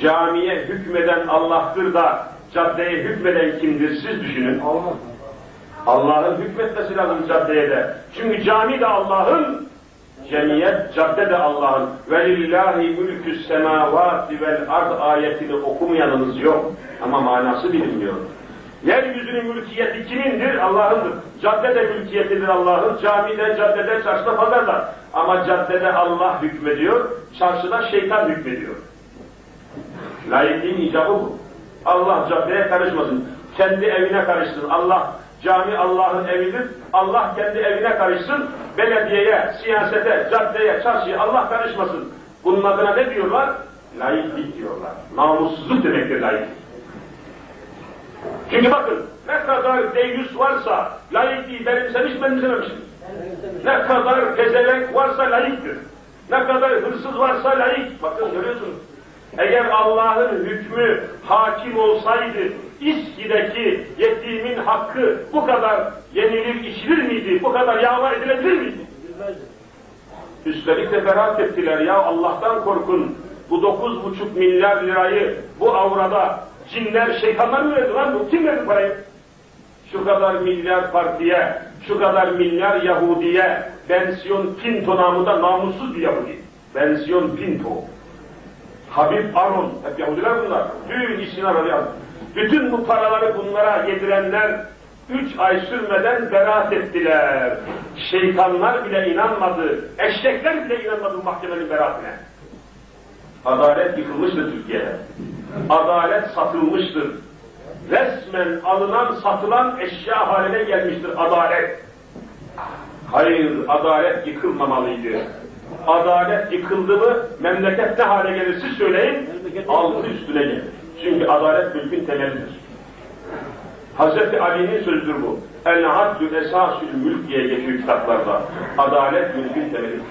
Camiye hükmeden Allah'tır da caddeye hükmeden kimdir siz düşünün. Allah. Allah'ın hükmetmesi lazım caddeye de. Çünkü cami de Allah'ın, cemiyet, cadde de Allah'ın. وَلِلَّهِ مُلْكُ السَّمَاوَاتِ وَالْاَرْضِ ayetini okumayanınız yok. Ama manası bilinmiyor. Yeryüzünün mülkiyeti kimindir? Allah'ındır. Cadde de mülkiyetidir Allah'ın. Camide, caddede, çarşıda, pazarda. Ama caddede Allah hükmediyor, çarşıda şeytan hükmediyor. Laikliğin icabı bu. Allah caddeye karışmasın. Kendi evine karışsın. Allah cami Allah'ın evidir. Allah kendi evine karışsın. Belediyeye, siyasete, caddeye, çarşıya Allah karışmasın. Bunun adına ne diyorlar? Laiklik diyorlar. Namussuzluk demektir laiklik. Çünkü bakın ne kadar deyyus varsa laikliği benimsemiş benimsememiş. Ne kadar pezevenk varsa laiktir. Ne kadar hırsız varsa laik. Bakın görüyorsunuz. Eğer Allah'ın hükmü hakim olsaydı İSKİ'deki yetimin hakkı bu kadar yenilir içilir miydi? Bu kadar yağma edilebilir miydi? Üstelik de beraat ettiler ya Allah'tan korkun. Bu dokuz buçuk milyar lirayı bu avrada cinler şeytanlar verdi lan bu? Kim verdi parayı? Şu kadar milyar partiye, şu kadar milyar Yahudiye, Bensiyon Pinto namında namussuz bir Yahudi. Bensiyon Pinto. Habib Aron, hep Yahudiler bunlar. Bütün işini arayan. Bütün bu paraları bunlara yedirenler üç ay sürmeden beraat ettiler. Şeytanlar bile inanmadı. Eşekler bile inanmadı mahkemenin beraatine. Adalet yıkılmıştır Türkiye'de. Adalet satılmıştır. Resmen alınan satılan eşya haline gelmiştir adalet. Hayır, adalet yıkılmamalıydı. Adalet yıkıldı mı memleket ne hale gelir siz söyleyin, altı üstüne gelir. Çünkü adalet mülkün temelidir. Hazreti Ali'nin sözüdür bu. El-Haddü esasül mülk diye geçiyor kitaplarda. Adalet mülkün temelidir.